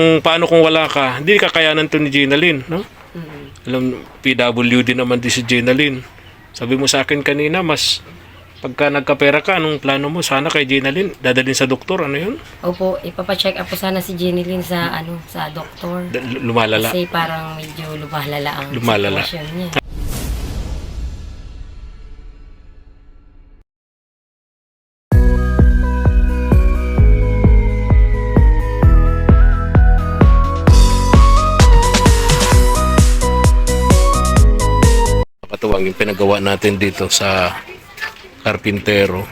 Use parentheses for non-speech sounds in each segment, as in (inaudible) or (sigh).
Kung paano kung wala ka, hindi kakayanan to ni Gina Lynn, no? Mm. Alam, PWD naman din si Gina Lynn. Sabi mo sa akin kanina, mas pagka nagkapera ka, anong plano mo? Sana kay Gina Lynn, dadalhin sa doktor, ano yun? Opo, ipapacheck up po sana si Lynn sa, ano, sa doktor. Da- lumalala. Kasi parang medyo lumalala ang Lumalala. sitwasyon niya. Nakatuwang yung pinagawa natin dito sa Carpintero.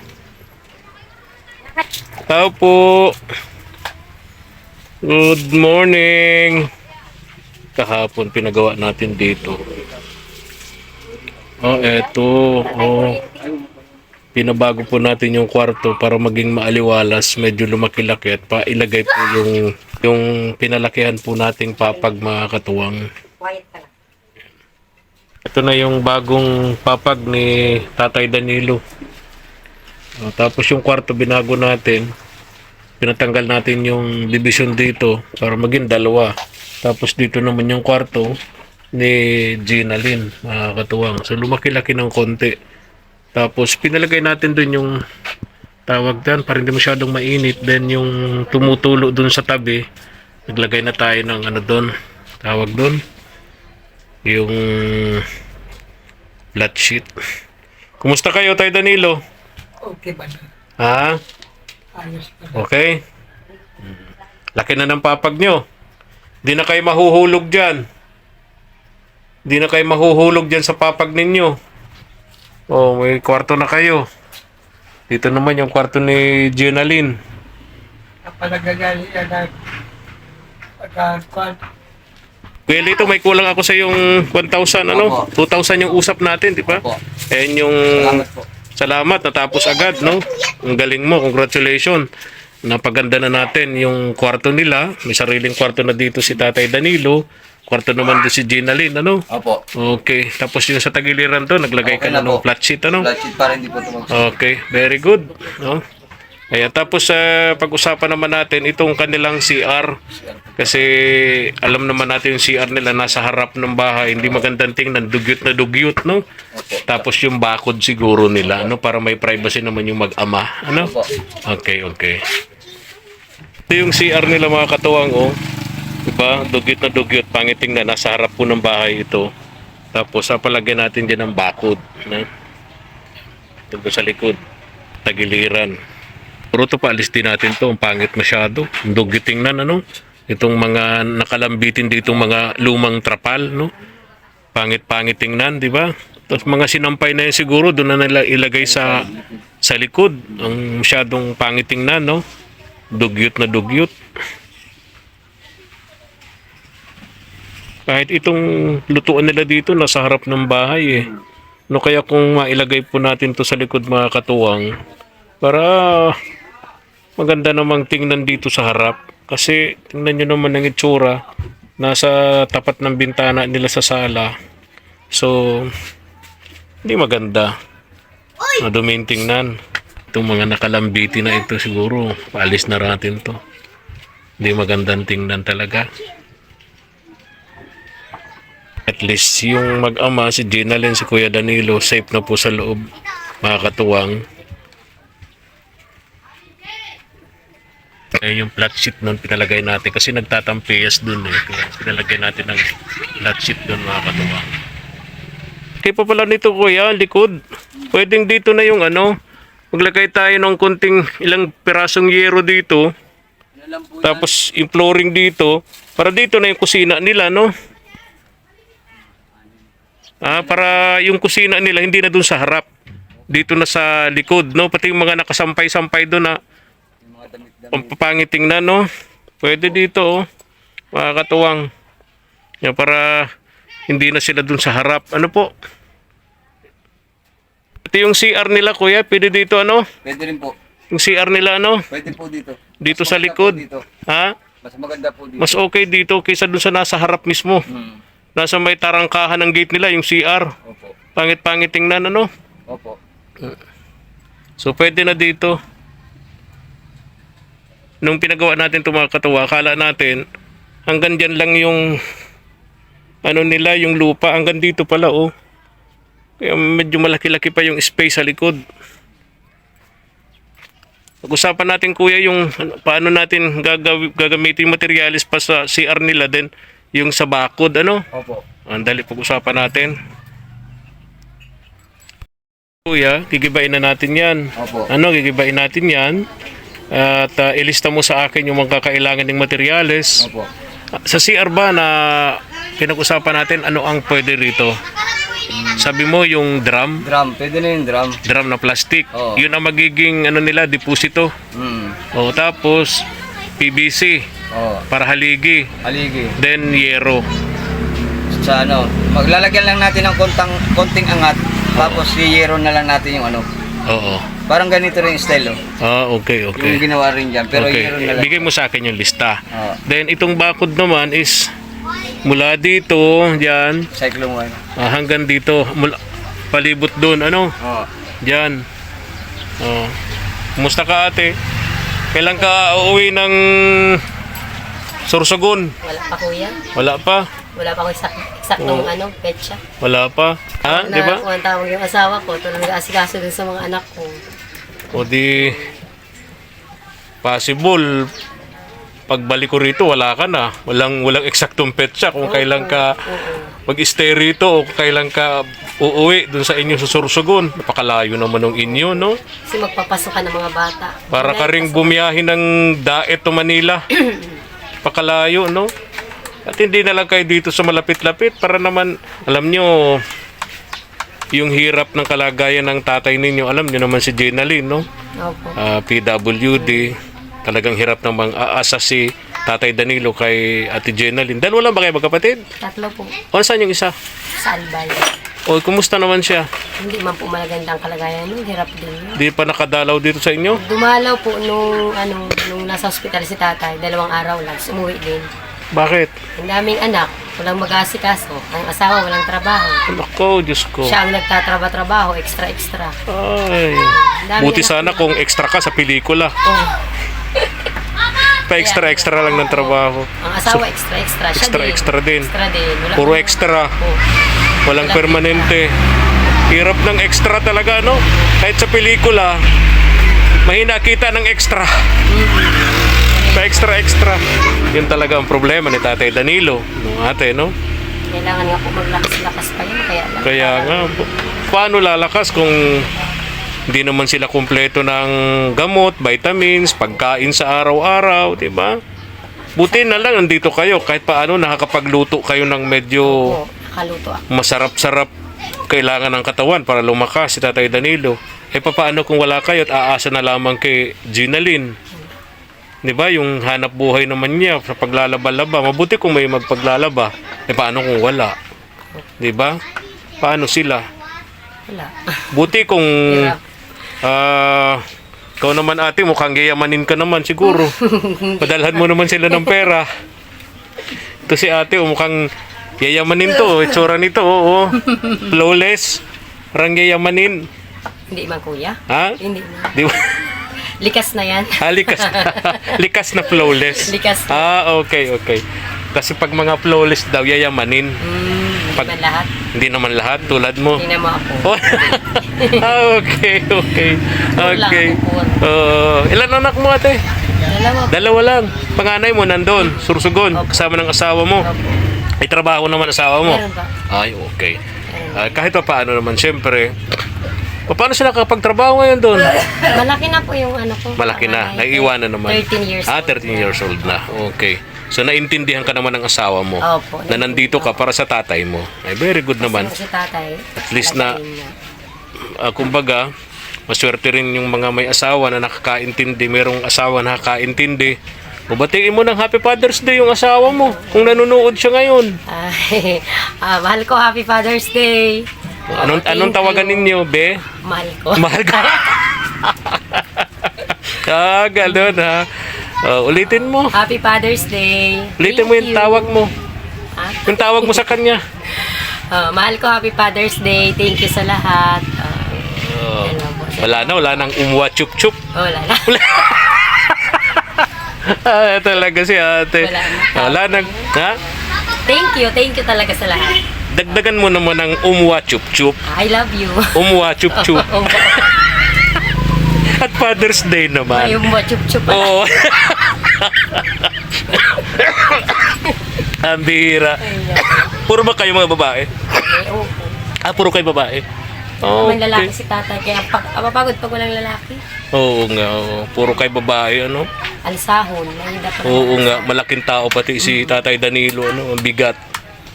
Tao po. Good morning. Kahapon pinagawa natin dito. Oh, eto. Oh. Pinabago po natin yung kwarto para maging maaliwalas, medyo lumaki-laki at pailagay po yung yung pinalakihan po nating papag mga katuwang. Quiet. Ito na yung bagong papag ni Tatay Danilo. O, tapos yung kwarto binago natin. Pinatanggal natin yung division dito para maging dalawa. Tapos dito naman yung kwarto ni Gina Lynn, mga katuwang. So lumaki-laki ng konti. Tapos pinalagay natin dun yung tawag dyan para hindi masyadong mainit. Then yung tumutulo dun sa tabi, naglagay na tayo ng ano dun, tawag dun, yung flat sheet. Kumusta kayo, Tay Danilo? Okay ba na? Ha? Ayos pa na. Okay? Laki na ng papag nyo. Di na kayo mahuhulog dyan. Di na kayo mahuhulog dyan sa papag ninyo. Oh, may kwarto na kayo. Dito naman yung kwarto ni Ginaline. Kapag nagagali yan na Kuya Lito, may kulang ako sa yung 1,000, ano? 2,000 yung usap natin, di ba? Ayan yung... Salamat, natapos agad, no? Ang galing mo, congratulations. Napaganda na natin yung kwarto nila. May sariling kwarto na dito si Tatay Danilo. Kwarto naman din si Gina Lynn, ano? Opo. Okay. Tapos yung sa tagiliran to, naglagay ka Okay na na ng flat sheet, ano? Flat sheet para hindi po tumagos. Okay, very good. No? Ayan, tapos sa pag-usapan naman natin itong kanilang CR. Kasi alam naman natin yung CR nila nasa harap ng bahay. Hindi magandang tingnan, dugyot na dugyot, no? Tapos yung bakod siguro nila, no? Para may privacy naman yung mag-ama, ano? Okay, okay. Ito yung CR nila mga katuwang, oh. Diba? Dugyot na dugyot, pangit tingnan. Nasa harap po ng bahay ito. Tapos, papalagyan natin dyan ng bakod. No? Dito sa likod. Tagiliran. Puro to paalis din natin to. Ang pangit masyado. Ang dugyot tingnan, ano? Itong mga nakalambitin dito mga lumang trapal, no? Pangit-pangit tingnan, di ba? Tapos mga sinampay na yan siguro, doon na nila ilagay sa sa likod. Ang masyadong pangit tingnan, no? Dugyot na dugyot. Kahit itong lutuan nila dito, nasa harap ng bahay eh. No kaya kung mailagay po natin to sa likod mga katuwang, para maganda namang tingnan dito sa harap. Kasi tingnan nyo naman ang itsura, nasa tapat ng bintana nila sa sala. So, hindi maganda. Maduming tingnan. Itong mga nakalambiti na ito siguro, paalis na natin to. Hindi magandang tingnan talaga. At least yung mag-ama, si Gina Lynn, si Kuya Danilo, safe na po sa loob. Mga katuwang. Ayun yung flat sheet nun pinalagay natin kasi nagtatampiyas dun eh. Kaya pinalagay natin ng flat sheet dun mga katuwang. Kaya pa pala nito kuya, likod. Pwedeng dito na yung ano, maglagay tayo ng kunting ilang pirasong yero dito. Tapos yung flooring dito, para dito na yung kusina nila, no? Ah, para yung kusina nila hindi na dun sa harap. Dito na sa likod, no? Pati yung mga nakasampay-sampay doon na Yung damit-damit. pampapangit tingnan, no? Pwede dito, oh. Mga katuwang. Yan, para hindi na sila dun sa harap. Ano po? Ito yung CR nila, kuya. Pwede dito, ano? Pwede rin po. Yung CR nila, ano? Pwede po dito. Dito Mas sa likod. Dito. Ha? Mas maganda po dito. Mas okay dito kaysa dun sa nasa harap mismo. Hmm. Nasa may tarangkahan ng gate nila, yung CR. Opo. Pangit-pangit tingnan, ano? Opo. So, pwede na dito. Nung pinagawa natin itong mga katuwa, akala natin, hanggang dyan lang yung ano nila, yung lupa. Hanggang dito pala, oh. Kaya medyo malaki-laki pa yung space sa likod. Pag-usapan natin kuya yung ano, paano natin gagaw- gagamitin yung materialis pa sa CR nila din yung sa bakod ano. Opo. Andali pag-usapan natin. Kuya, gigibain na natin 'yan. Opo. Ano, gigibain natin 'yan. At uh, ilista mo sa akin yung mga kakailangan ng materyales. Opo. Sa CR ba na pinag-usapan natin ano ang pwede rito? Sabi mo yung drum, Drum. Pwede na yung drum. drum na plastic. Oo. Yun ang magiging ano nila deposito. Hmm. O tapos PVC Oo. para haligi. Aligi. Then yero. Sa ano, maglalagyan lang natin ng kontang, konting angat. Tapos i-yero na lang natin yung ano. Oo. Parang ganito rin yung style, oh. Ah, okay, Yung okay. ginawa rin dyan. Pero okay. yero na lang. Bigay mo sa akin yung lista. Oo. Then itong bakod naman is mula dito, diyan, Cyclone one. ah, hanggang dito, mula, palibot doon, ano? Oo. Diyan. Oh. Kumusta ka ate? Kailan ka uuwi ng Sorsogon? Wala pa kuya. Wala pa. Wala pa akong eksak, eksaktong Oo. ano, petsa. Wala pa. Ha? na Di ba? kung ang tawag yung asawa ko, ito lang nag-aasikaso dun sa mga anak ko. O di possible pagbalik ko rito wala ka na. Walang walang eksaktong petsa kung kailan ka mag-stay rito o kung kailan ka uuwi dun sa inyo sa Sorsogon. Napakalayo naman ng inyo, no? Kasi magpapasok ka ng mga bata. Para ka ring bumiyahin ng Daet to Manila. (clears throat) Pakalayo, no? At hindi na lang kayo dito sa malapit-lapit para naman, alam nyo, yung hirap ng kalagayan ng tatay ninyo, alam nyo naman si Jenalyn, no? Opo. Ah, PWD, talagang hirap namang aasa si Tatay Danilo kay Ate Jenalyn. Dalawa lang ba kayo magkapatid? Tatlo po. O saan yung isa? Sa Albay. O kumusta naman siya? Hindi man po malagandang kalagayan. nun. Hirap din. Di pa nakadalaw dito sa inyo? Dumalaw po nung, ano, nung nasa ospital si tatay, dalawang araw lang, umuwi din. Bakit? Ang daming anak, walang mag-aasikaso. Ang asawa, walang trabaho. Nako, Diyos ko. Siya ang nagtatrabaho, extra-extra. Ay. Dami Buti na- sana kung extra ka sa pelikula. Oh, Pa-extra-extra lang ng trabaho. ang asawa, extra-extra. Siya din. Extra-extra din. Extra din. Wala Puro extra. Oh. Walang Wala permanente. Hirap ng extra talaga, no? Kahit sa pelikula, mahina kita ng extra. Pa extra-extra. Yun talaga ang problema ni Tatay Danilo. No, ate, no? Kailangan nga po maglakas-lakas pa yun. Kaya lang. Kaya nga, pa- paano lalakas kung hindi naman sila kumpleto ng gamot, vitamins, pagkain sa araw-araw, di ba? Buti na lang nandito kayo kahit paano nakakapagluto kayo ng medyo nakaluto ako. masarap-sarap kailangan ng katawan para lumakas si Tatay Danilo. Eh paano kung wala kayo at aasa na lamang kay Ginalyn? 'Di ba? Yung hanap buhay naman niya sa paglalaba-laba. Mabuti kung may magpaglalaba. Eh paano kung wala? 'Di ba? Paano sila? Wala. Buti kung ah ikaw naman ate, mukhang gayamanin ka naman siguro. (laughs) Padalhan mo naman sila ng pera. Ito si ate, oh, mukhang yayamanin to. oh. Itsura nito, oo. Flawless. Parang yayamanin. Hindi man kuya. Ha? Hindi na. Di ba? Likas na yan. Ah, likas na. (laughs) likas na flawless. Likas na. Ah, okay, okay. Kasi pag mga flawless daw, yayamanin. Hindi Pag- man lahat. Hindi naman lahat, tulad mo. Hindi naman ako. Oh. (laughs) ah, okay, okay. Okay. Uh, ilan anak mo ate? Dalawa. Dalawa lang. Panganay mo nandun, sursugon, kasama ng asawa mo. Opo. Ay trabaho naman asawa mo. Meron ba? Ay, okay. Ah, kahit pa paano naman, syempre. Paano sila kapag-trabaho ngayon doon? Malaki na po yung ano ko. Malaki na. Naiiwanan naman. 13 years Ah, old 13 years old na. Okay. So, naintindihan ka naman ng asawa mo Opo. na nandito ka para sa tatay mo. Ay, very good naman. Kasi si tatay. At least na- niya. Ah, kumbaga, maswerte rin yung mga may asawa na nakakaintindi, merong asawa na nakakaintindi. Mabatiin mo ng Happy Father's Day yung asawa mo kung nanonood siya ngayon. Ay, (laughs) ah, mahal ko. Happy Father's Day. Anong, Thank anong tawagan you. ninyo, be? Mahal ko. Mahal ka. (laughs) ah, ganun ha. Ah, ulitin mo. Happy Father's Day. Ulitin mo yung Thank you. tawag mo. Ha? Yung tawag mo sa kanya. Ah, (laughs) mahal ko. Happy Father's Day. Thank you sa lahat. Ah, Oh, po. wala na, wala nang umwa chup chup. Oh, wala na. (laughs) ah, talaga si ate. Wala na. Wala nag... Ha? Thank you, thank you talaga sa lahat. Dagdagan mo naman ng umwa chup chup. I love you. Umwa chup (laughs) chup. Oh, At Father's Day naman. Yung mo chup-chup pala. Oo. (laughs) Ang bihira. Puro ba kayo mga babae? Eh, oo. Ah, puro kayo babae? May lalaki Okay. si tatay, kaya pag, ah, mapagod pag walang lalaki. Oo nga, oo. puro kayo babae, ano? Pa Oo nga, malaking tao pati si Tatay Danilo, ano? Ang bigat.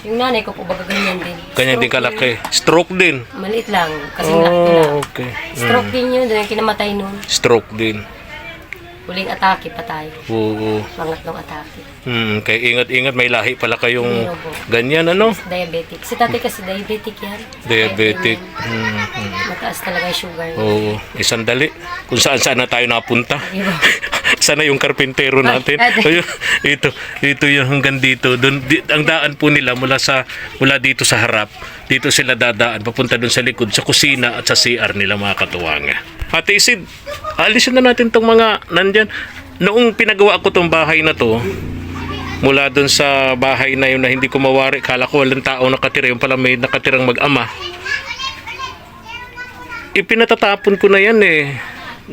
Yung nanay ko po baga ganyan din. Kanya din kalaki. Stroke din. Maliit lang, kasi. Oh, okay. Stroke din yun, doon yung kinamatay nun. Stroke din. Huling atake, patay. Oo. Pangatlong atake. Hmm, kaya ingat-ingat, may lahi pala kayong po. ganyan, ano? Diabetic. Si tatay kasi diabetic yan. Diabetic. Hmm, ganyan. hmm. Mataas talaga yung sugar niya. Oo, isang dali. Kung saan saan na tayo napunta. (laughs) Sana yung karpintero natin. Ay. Ayun, ito, ito yung hanggang dito. Doon, di, ang daan po nila mula sa mula dito sa harap. Dito sila dadaan papunta doon sa likod sa kusina at sa CR nila mga katuwanga. Ate Isid, alisin na natin tong mga nandyan. Noong pinagawa ko tong bahay na to, mula doon sa bahay na yun na hindi ko mawari, kala ko walang tao nakatira, yung pala may nakatirang mag-ama. Ipinatatapon ko na yan eh.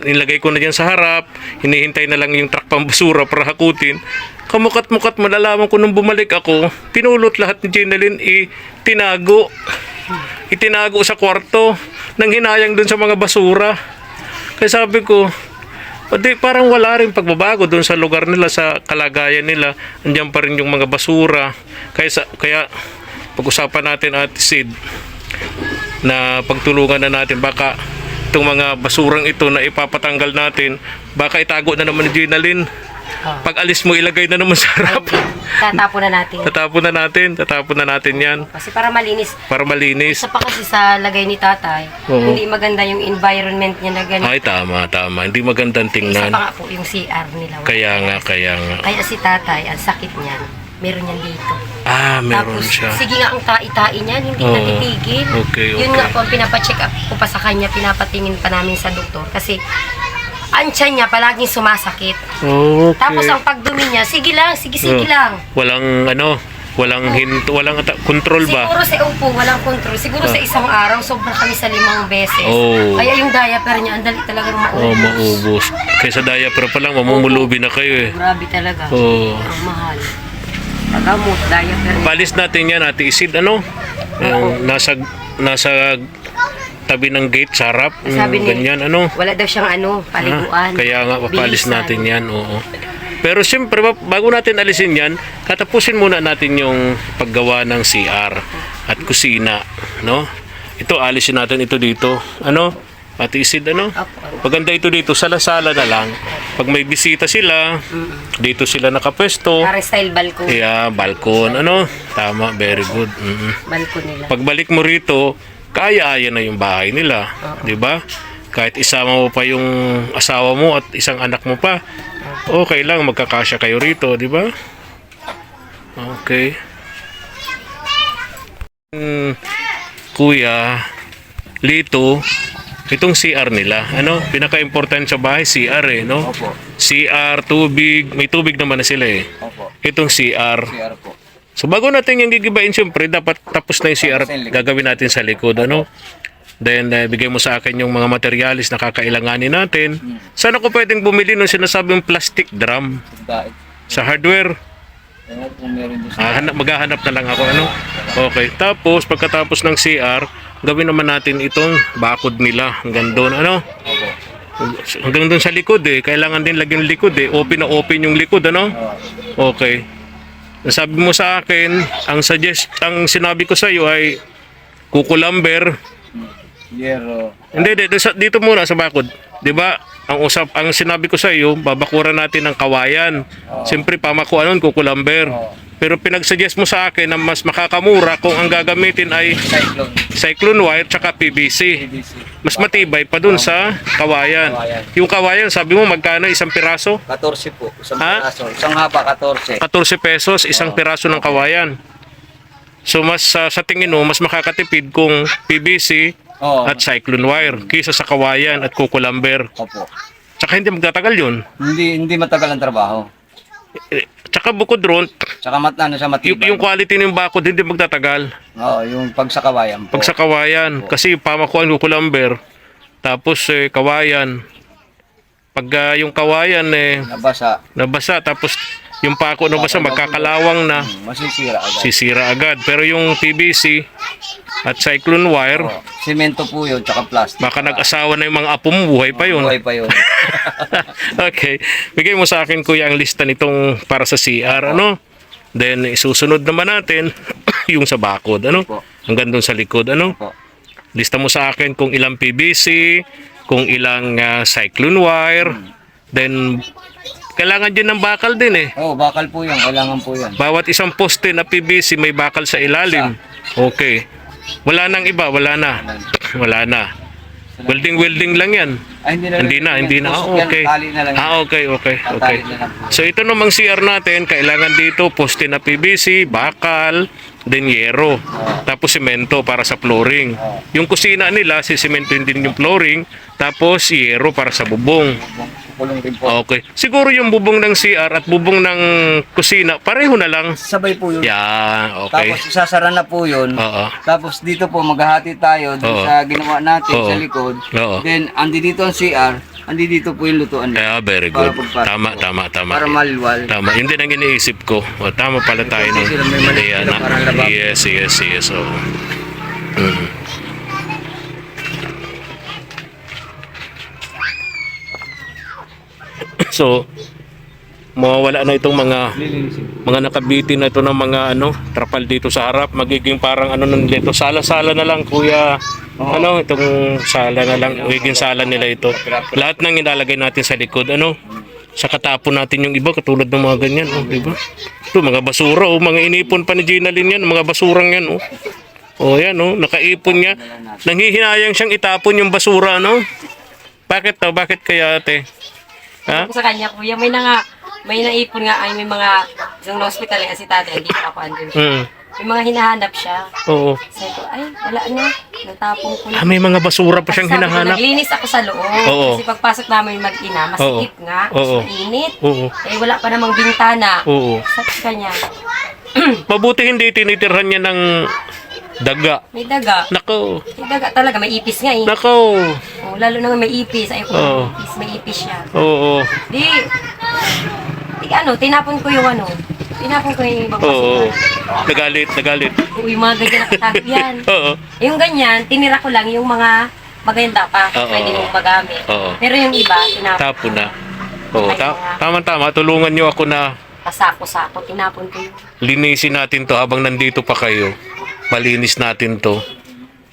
Nilagay ko na dyan sa harap, hinihintay na lang yung truck pambasura para hakutin. Kamukat-mukat malalaman ko nung bumalik ako, pinulot lahat ni Jenalyn, itinago. Itinago sa kwarto, nang hinayang dun sa mga basura. Kaya sabi ko, di, parang wala rin pagbabago doon sa lugar nila, sa kalagayan nila. Andiyan pa rin yung mga basura. Kaya, sa, kaya pag-usapan natin at Sid na pagtulungan na natin baka itong mga basurang ito na ipapatanggal natin baka itago na naman ni Ginalyn Pag alis mo ilagay na naman sa harap Tatapon na natin. tatapon na natin tatapon na natin yan Kasi para malinis. para malinis Isa pa kasi sa lagay ni tatay, Oo. hindi maganda yung environment niya na ganito. ay tama tama hindi magandang Isa tingnan pa nga po yung CR nila. kaya nga kaya nga Kaya si tatay, ang sakit niyan, meron yan dito. ah meron Tapos, siya sige nga ang tai-tai niyan, hindi Oo. natitigil. Okay, Yun okay. nga po ang pinapacheck up ko pa sa kanya, pinapatingin pa namin sa doktor. Kasi, ang tiyan niya palaging sumasakit. okay Tapos ang pagdumi niya, sige lang, sige, sige Oh. lang. walang ano walang hint walang ata- control ba Siguro sa upo, walang control. Siguro sa isang araw, sobra kami sa limang beses. Oh. Kaya yung diaper niya, ang dali talaga oh maubos. maubos kaysa diaper pa lang mamumulubi na kayo eh Grabe talaga. oh Ang mahal. Pagamot, diaper niya. Palis natin yan, Ate Isid, ano? Yung nasa, nasa tabi ng gate, sa harap, Sabi ni- ganyan, ano? Wala daw siyang ano, Ha? paliguan. Kaya nga, papalis Bilisan. natin yan, oo. Pero siyempre, ba- bago natin alisin yan, katapusin muna natin yung paggawa ng CR at kusina, no? Ito, alisin natin ito dito. Ano? Ate Isid, ano? Opo. Maganda ito dito, sala-sala na lang. Pag may bisita sila, dito sila nakapwesto. Parang style balcony. Yeah, balkon. Ano? Tama, very good. Mm-mm. Balcony nila. Pagbalik mo rito, kaya-aya na yung bahay nila. Di ba? Kahit isama mo pa yung asawa mo at isang anak mo pa, okay lang, magkakasya kayo rito, di ba? Okay. Hmm, kuya, Lito, itong CR nila, ano, pinaka-important sa bahay, CR eh, no? Opo. CR, tubig, may tubig naman na sila eh. Opo. Itong CR, CR po. So bago natin yung gigibain, siyempre dapat tapos na yung CR gagawin natin sa likod, ano? Then, uh, bigay mo sa akin yung mga materialis na kakailanganin natin. Sana ko pwedeng bumili ng sinasabing plastic drum sa hardware. Ah, hanap, maghahanap na lang ako, ano? Okay. Tapos, pagkatapos ng CR, gawin naman natin itong bakod nila hanggang doon, ano? Hanggang doon sa likod, eh. Kailangan din lagyan yung likod, eh. Open na open yung likod, ano? Okay. Sabi mo sa akin, ang suggest, ang sinabi ko sa iyo ay kukulamber. Yero. Hindi, dito, sa, dito muna sa bakod. 'Di ba? Ang usap, ang sinabi ko sa iyo, babakuran natin ng kawayan. Siyempre pamakuan nun kukulamber. Oo. Pero pinagsuggest mo sa akin na mas makakamura kung ang gagamitin ay Cyclone. cyclone wire tsaka PVC. PVC. Mas matibay pa dun sa kawayan. Kawayan. Yung kawayan, sabi mo magkano isang piraso? 14 po. Isang Ha? piraso. Isang haba, 14. 14 pesos isang piraso ng kawayan. So mas ah, sa tingin mo mas makakatipid kung PVC Oo. at cyclone wire kaysa sa kawayan at kukulamber. Opo. Tsaka hindi magtatagal yun. Hindi hindi matagal ang trabaho. Tsaka bukod ron, Tsaka mat, ano sa yung, matibay. yung quality ng bakod hindi magtatagal. Oo, yung pag sa kawayan po. Pag sa kawayan, kasi pamakuan ko kulamber, tapos eh, kawayan. Pag ah, yung kawayan eh, Nabasa. nabasa, tapos yung pako nabasa, magkakalawang na, Hmm, masisira agad. sisira agad. Pero yung PVC at cyclone wire, Oo. Simento po yun, tsaka plastic. baka nag-asawa na yung mga apo mo, buhay pa yun. Buhay pa yun. (laughs) okay. Bigay mo sa akin kuya ang lista nitong para sa CR, ano? Then isusunod naman natin (clears throat) yung sa bakod, ano? Opo. Hanggang doon sa likod, ano? Lista mo sa akin kung ilang PVC, kung ilang ah, cyclone wire, then kailangan din ng bakal din eh. Oo, bakal po yun. Kailangan po yan. Bawat isang poste na PVC may bakal sa ilalim. Okay. Wala nang iba, wala na. Wala na. Welding welding lang 'yan. Ay, hindi na. Hindi na, hindi na. Ah, yan, okay. Yan. Ah, okay, okay, okay. So ito namang CR natin, kailangan dito poste na PVC, bakal, then yero. Tapos semento para sa flooring. Yung kusina nila, sisimentoin din yung flooring, tapos yero para sa bubong. Kukulong rin po. Okay. Siguro yung bubong ng CR at bubong ng kusina, pareho na lang. Sabay po yun. Yeah, okay. Tapos sasara na po yun. Oo. Tapos dito po maghahati tayo dun Oo. sa ginawa natin Oo. sa likod. Oo. Then andi dito ang CR, andi dito po yung lutuan. Yeah, very Para good. pagpasok Tama, po. tama, tama. Para maliwal. Tama, yun din ang iniisip ko. O, tama pala tayo no. Kasi sila may mali Ayan, sila, na- parang lababo. Yes, yes, yes. Oh. Mm. So, mawawala na itong mga mga nakabitin na ito ng mga ano, trapal dito sa harap, magiging parang ano nun dito, sala-sala na lang kuya. Ano, itong sala na lang, magiging sala nila ito. Lahat ng ilalagay natin sa likod, ano, sa katapon natin yung iba, katulad ng mga ganyan, oh, di ba? Ito, mga basura, oh, mga inipon pa ni Gina Lynn yan, mga basurang yan, oh. Oh, yan, oh, nakaipon niya. Nanghihinayang siyang itapon yung basura, no? Bakit to? Bakit kaya, ate? Ha? Kung sa kanya, kuya, may na nga, may naipon nga, ay may mga, isang hospital nga si tatay, hindi pa ako andun. Mm. May mga hinahanap siya. Oo. Sabi ko, ay, wala na. Natapong ko na. Ah, may mga basura pa siyang Sabi ko, hinahanap. naglinis ako sa loob. Oo. Kasi pagpasok namin mag-ina, masikip nga, Oo. mainit. Oo. Eh, wala pa namang bintana. Oo. Sabi ko kanya, Mabuti hindi tinitirhan niya ng daga. may daga. Nako. May daga talaga, may ipis nga eh. Nako. Oh, lalo na may ipis. Ay, ko, Oo. may ipis, may ipis siya. Oo. Di, di ano, tinapon ko yung ano, tinapon ko yung ibang Oo. basura. Nagalit, nagalit. Uy, mga ganyan nakatago (laughs) yan. Oo. Yung ganyan, tinira ko lang yung mga maganda pa, Oo. pwede mong magamit. Oo. Pero yung iba, tinapon Tapo na. Oo, ta- tama-tama. Tulungan niyo ako na pasako-sako, tinapon ko yung linisin natin to habang nandito pa kayo. Malinis natin to.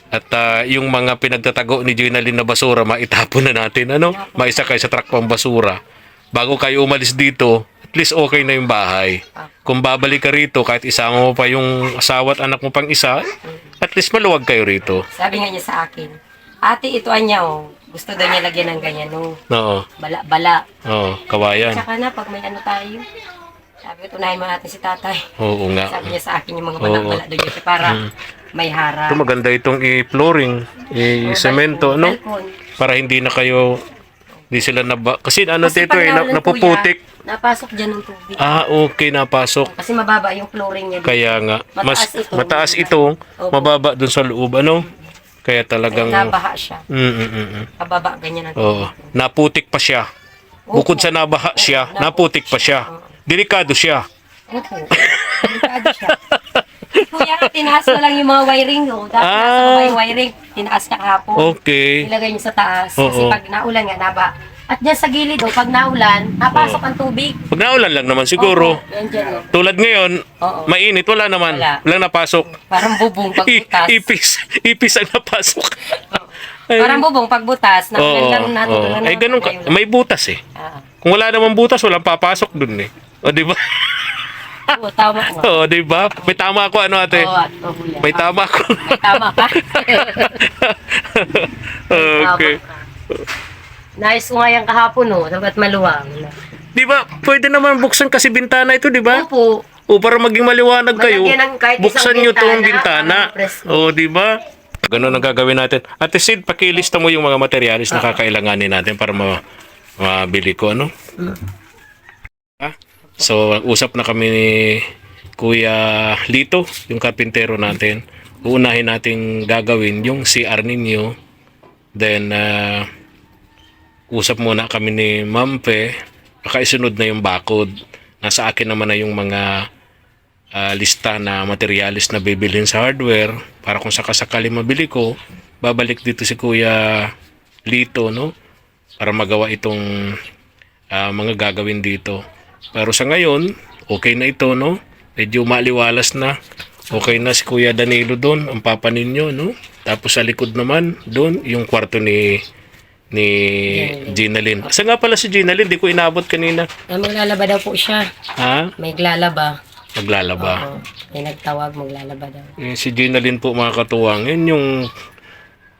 At ah, yung mga pinagtatago ni Ginaline na basura, maitapon na natin. Ano? Maisa kayo sa truck pang basura. Bago kayo umalis dito, at least okay na yung bahay. Kung babalik ka rito, kahit isama mo pa yung asawa at anak mo pang isa, at least maluwag kayo rito. Sabi nga niya sa akin, ate, ito anya oh. Gusto daw niya lagyan ng ganyan, no? Oo. Bala-bala. Oo, kawayan. Tsaka na, pag may ano tayo, sabi ko, tunahin mo natin si tatay. Oo nga. Sabi niya sa akin yung mga bala-bala doon niya para may harap. Ito maganda itong i-flooring, i-semento, ano? Para hindi na kayo, hindi sila naba... Kasi ano Kasi dito pag eh, na- napuputik. kuya, napasok dyan ng tubig. Ah, okay, napasok. Kasi mababa yung flooring niya dito. Kaya nga, mas Mataas ito. mataas ito, Opo. mababa dun sa loob, ano? Kaya Kaya talagang... nabaha siya. Mm, mm, mm, mm. Pababa, ganyan ang Oo. Naputik pa siya. Bukod sa nabaha siya, naputik pa siya. Delikado siya. Opo. Delikado siya. Kuya, tinaas na lang yung mga wiring, no? Nasa Ah. mga yung wiring, tinaas niya kahapon. Okay. Ilagay niyo sa taas. Kasi Oo. pag naulan nga, naba. At dyan sa gilid, oh, pag naulan, napasok ang tubig. Pag naulan lang naman siguro. Opo, yan dyan, oh. Tulad ngayon, Oo. mainit, wala naman. Wala. Walang napasok. Parang bubong I- pagbutas. (laughs) ipis, ipis ang napasok. Ay, Parang bubong pagbutas. Na Oo, ganun natin. oo. Ay, ganun ka. May butas eh. Ah, Kung wala namang butas, walang papasok dun eh. O, di ba? oo, tama nga. Oo, di ba? May tama ako, ano ate? Oo, at oo, kuya. May tama ako. May tama ka. (laughs) okay. Nais ko nga yung kahapon, no? Sabat maluwang. Di ba, pwede naman buksan kasi bintana ito, di ba? Opo. O para maging maliwanag kayo, Malagyan ng kahit buksan isang nyo tong bintana, bintana. O, di ba? Ganun ang gagawin natin. Ate Sid, pakilista mo yung mga materialis na kakailanganin natin para ma mabili ko, ano? Ha? So, usap na kami ni Kuya Lito, yung karpintero natin. Uunahin nating gagawin yung CR ninyo. Then, ah, usap muna kami ni Mampe. Baka isunod na yung bakod. Nasa akin naman na yung mga ah, lista na materialis na bibilhin sa hardware para kung sakasakali mabili ko, babalik dito si Kuya Lito, no? Para magawa itong ah, mga gagawin dito. Pero sa ngayon, okay na ito, no? Medyo maliwalas na. Okay na si Kuya Danilo doon, ang papa ninyo, no? Tapos sa likod naman, doon, yung kwarto ni ni Gina Lynn. Asa nga pala si Gina Lynn? Di ko inabot kanina. Na maglalaba daw po siya. Ha? May glalaba. Maglalaba. Oo. May nagtawag, maglalaba daw. Eh, si Gina Lynn po mga katuwang, yun yung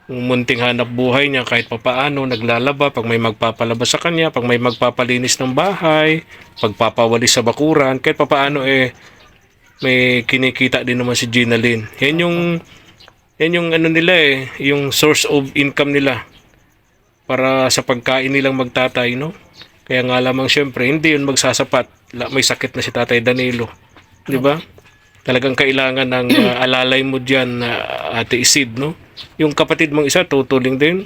munting hanap buhay niya kahit papaano, naglalaba, pag may magpapalaba sa kanya, pag may magpapalinis ng bahay, pagpapawalis sa bakuran, kahit papaano eh, may kinikita din naman si Gina Lynn. Yan yung, yan yung ano nila eh, yung source of income nila para sa pagkain nilang magtatay, no? Kaya nga lamang syempre, hindi yun magsasapat. May sakit na si Tatay Danilo. Di ba? Talagang kailangan ng uh, (clears throat) alalay mo dyan, uh, Ate Isid, no? Yung kapatid mong isa, tutuling din.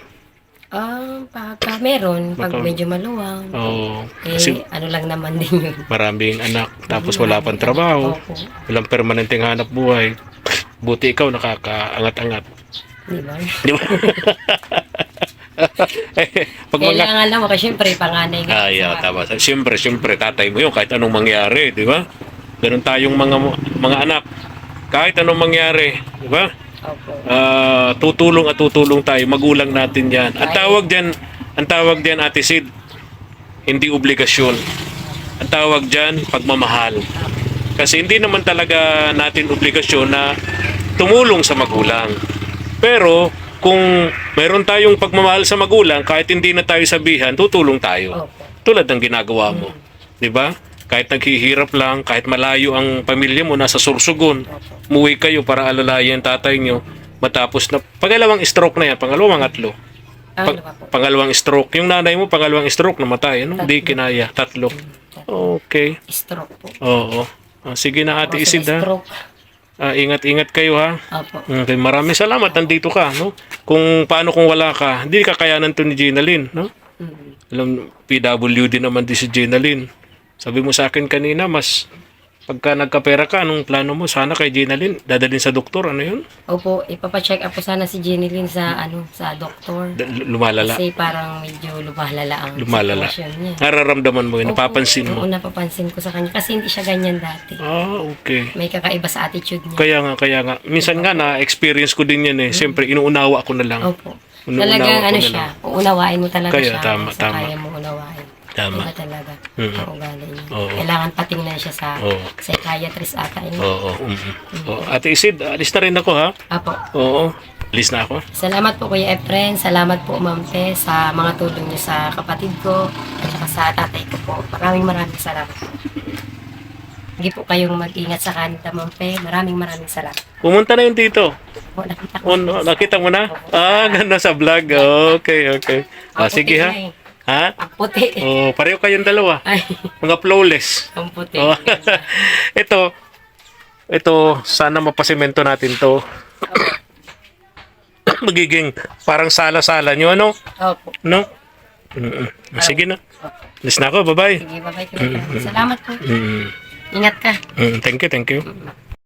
Ah, pagka meron, pag Baka- medyo maluwang. Oo. Eh, kasi ano lang naman din yun. maraming anak, tapos wala pang trabaho, Opo. walang permanenteng hanap buhay. Buti ikaw nakakaangat-angat. Di ba? (laughs) Di ba? Eh, (laughs) Pag mga Kailangan lang ako, syempre, panganay nga. Ah, yeah, tama. Siyempre, siyempre, tatay mo yun, kahit anong mangyari, di ba? Ganun tayong mga mga anak. Kahit anong mangyari, di ba? Opo. Ah, tutulong at tutulong tayo, magulang natin yan. Ang tawag diyan, ang tawag diyan, Ate Sid, hindi obligasyon. Ang tawag diyan, pagmamahal. Kasi hindi naman talaga natin obligasyon na tumulong sa magulang. Pero, kung meron tayong pagmamahal sa magulang, kahit hindi na tayo sabihan, tutulong tayo. Tulad ng ginagawa mo. 'Di ba? Kahit naghihirap lang, kahit malayo ang pamilya mo, nasa sursugon, muwi kayo para alalayan tatay nyo. Matapos na, pangalawang stroke na yan, pangalawang atlo. Ah, Pag, pangalawang stroke. Yung nanay mo, pangalawang stroke, namatay. Ano? Hindi kinaya. Tatlo. Okay. Stroke po. Oo. Ah, sige na ate Isid ha. Ah, ingat-ingat kayo ha. Opo. Okay, maraming salamat. Nandito ka. No? Kung paano kung wala ka, hindi kakayanan to ni Gina Lynn. No? Mm. Alam, PWD naman din si Gina Lynn. Sabi mo sa akin kanina, mas pagka nagkapera ka, anong plano mo? Sana kay Gina Lynn, dadalhin sa doktor, ano yun? Opo, ipapacheck up po sana si Jenny Lynn sa, ano, sa doktor. Da- lumalala. Kasi parang medyo lumalala ang Lumalala. sitwasyon niya. Nararamdaman mo yun, napapansin mo. Oo, napapansin ko sa kanya. Kasi hindi siya ganyan dati. Ah, okay. May kakaiba sa attitude niya. Kaya nga, kaya nga. Minsan nga na-experience ko din yan eh. Siyempre, inuunawa ko na lang. Opo. Unuunawa Talagang ko ano na siya, uunawain mo talaga Kaya, siya. tama, sa tama. kaya mo unawain. Tama. Iba talaga Mm. ang ugali niya. Oo. Kailangan patingnan siya sa Oo. psychiatrist ata. Yun. Oo. mm Oo. Ate Isid, alis na rin ako ha. Apo. Oo. Alis na ako. Salamat po Kuya Efren. Salamat po Ma'am Te sa mga tulong niyo sa kapatid ko at saka sa tatay ko po. Maraming maraming salamat. Hindi po kayong mag-ingat sa kanita Ma'am Te. Maraming maraming salamat. Pumunta na yun dito. Po, nakita ko. Oh, no, nakita mo na? Ah, ganda sa vlog. Okay, okay. Ah, sige ha. Ha? Ang puti. Oh, pareho kayong dalawa. Ay, Mga flawless. ang puti. Oh. (laughs) ito, ito, sana mapasimento natin to. (coughs) Magiging parang sala-sala nyo, ano? Opo. No? Mm-mm. Sige na. Alis na ako, bye-bye. Sige, bye-bye. Salamat po. Mm. Ingat ka. Mm, thank you, thank you.